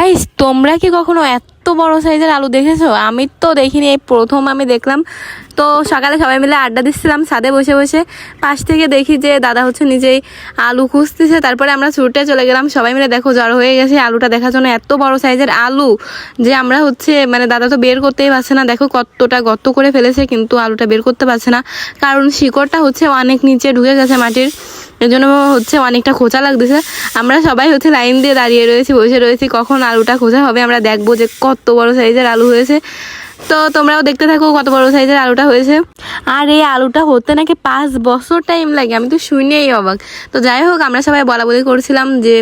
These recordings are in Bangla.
গাইস তোমরা কি কখনো এত বড় সাইজের আলু দেখেছ? আমি তো দেখিনি, এই প্রথম আমি দেখলাম। তো সকালে সবাই মিলে আড্ডা দিচ্ছিলাম, ছাদে বসে বসে। পাশ থেকে দেখি যে দাদা হচ্ছে নিজেই আলু খুঁজতেছে। তারপরে আমরা ছুটে চলে গেলাম, সবাই মিলে দেখো জড়ো হয়ে গেছে, আলুটা দেখার জন্য এত বড় সাইজের আলু যে আমরা হচ্ছে মানে দাদা তো বের করতেই পারছে না। দেখো কতটা গর্ত করে ফেলেছে, কিন্তু আলুটা বের করতে পারছে না। কারণ শিকড়টা হচ্ছে অনেক নিচে ঢুকে গেছে মাটির। এর জন্য হচ্ছে অনেকটা খোঁচা লাগতেছে। আমরা সবাই হচ্ছে লাইন দিয়ে দাঁড়িয়ে রয়েছি, বসে রয়েছি, কখন আলুটা খোঁজা হবে আমরা দেখব যে কত বড় সাইজের আলু হয়েছে। তো তোমরাও দেখতে থাকো কত বড় সাইজের আলুটা হয়েছে। আর এই আলুটা হতে নাকি পাঁচ বছর টাইম লাগে, আমি তো শুনেই অবাক। তো যাই হোক, আমরা সবাই বলা বলি করছিলাম যে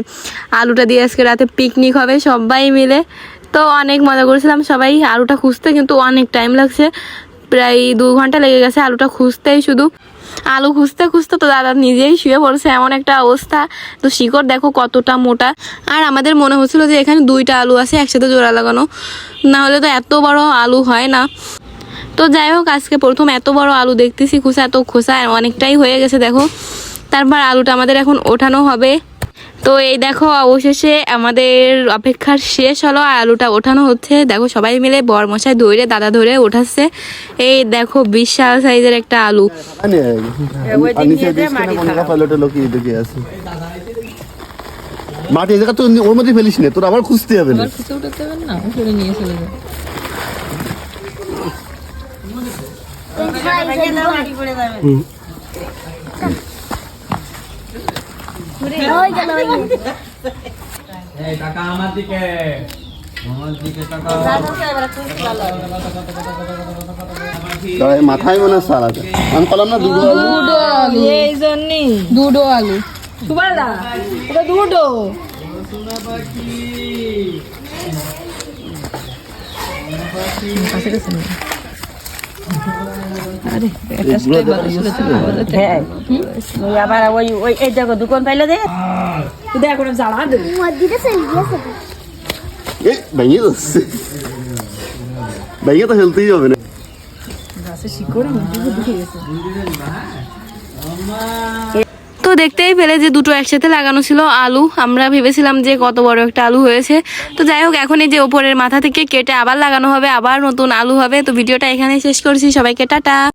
আলুটা দিয়ে আজকে রাতে পিকনিক হবে সবাই মিলে। তো অনেক মজা করেছিলাম, সবাই আলুটা খুঁজতে কিন্তু অনেক টাইম লাগছে। প্রায় দু ঘণ্টা লেগে গেছে আলুটা খুঁজতেই শুধু। আলু খুঁজতে খুঁজতে তো দাদা নিজেই শুয়ে পড়ছে, এমন একটা অবস্থা। তো শিকড় দেখো কতটা মোটা। আর আমাদের মনে হচ্ছিল যে এখানে দুইটা আলু আছে, একসাথে জোড়া লাগানো। না হলে তো এত বড় আলু হয় না। তো যাই হোক, আজকে প্রথম এত বড় আলু দেখতেছি খোসা এত খোসা অনেকটাই হয়ে গেছে, দেখো। তারপর আলুটা আমাদের এখন ওঠানো হবে। তো এই দেখো অবশেষে আমাদের অপেক্ষার শেষ হলো আর আলুটা ওঠানো হচ্ছে। দেখো সবাই মিলে বরমশাই ধরে দাদা ধরে ওঠাচ্ছে। এই দেখো বিশাল সাইজের একটা আলু। মাটি জায়গা তো ওর মধ্যে ফেলিস না তোর আবার খুঁজতে হবে না। খুঁজে নিয়ে চলে যাবে এই টাকা আমার দিকে। আমার দিকে টাকা। তাই মাথায় মনে সার আছে আমি বললাম না দুটো আলু। দুটো আলু। এই জন্যই দুটো আলু। সুবালা এটা দুটো। কাছে কাছে আবার ওই ওই এই দেখো দোকান পাইলে দে। দেখ জ্বালা দে। এই ভেঙে যাচ্ছে। ভেঙে তো ফেলতেই হবে না। শিকড়ে মুখে ঢুকে গেছে। তো দেখতেই পেলে যে দুটো একসাথে লাগানো ছিল আলু। আমরা ভেবেছিলাম যে কত বড় একটা আলু হয়েছে। তো যাই হোক, এখন এই যে ওপরের মাথা থেকে কেটে আবার লাগানো হবে, আবার নতুন আলু হবে। তো ভিডিওটা এখানে শেষ করছি। সবাইকে টাটা।